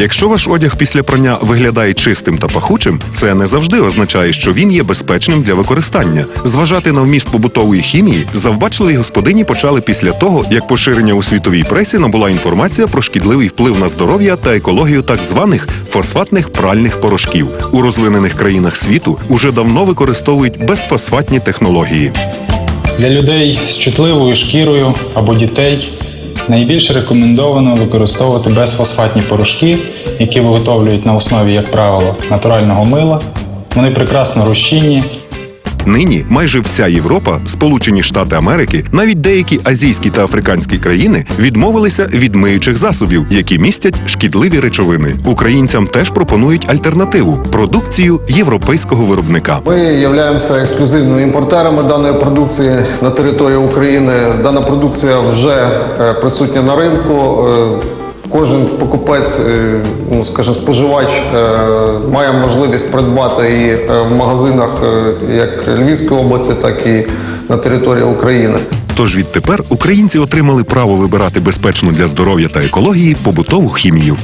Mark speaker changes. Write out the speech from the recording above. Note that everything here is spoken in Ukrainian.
Speaker 1: Якщо ваш одяг після прання виглядає чистим та пахучим, це не завжди означає, що він є безпечним для використання. Зважати на вміст побутової хімії завбачливі господині почали після того, як поширення у світовій пресі набула інформація про шкідливий вплив на здоров'я та екологію так званих фосфатних пральних порошків. У розвинених країнах світу уже давно використовують безфосфатні технології.
Speaker 2: Для людей з чутливою шкірою або дітей найбільш рекомендовано використовувати безфосфатні порошки, які виготовлюють на основі, як правило, натурального мила. Вони прекрасно розчинні,
Speaker 1: Нині майже вся Європа, Сполучені Штати Америки, навіть деякі азійські та африканські країни відмовилися від миючих засобів, які містять шкідливі речовини. Українцям теж пропонують альтернативу продукцію європейського виробника.
Speaker 3: Ми являємося ексклюзивними імпортерами даної продукції на території України. Дана продукція вже е, присутня на ринку. Кожен покупець, е, ну скажімо, споживач е, має можливість придбати її е, в магазинах як Львівської області, так і на території України.
Speaker 1: Тож відтепер українці отримали право вибирати безпечну для здоров'я та екології побутову хімію.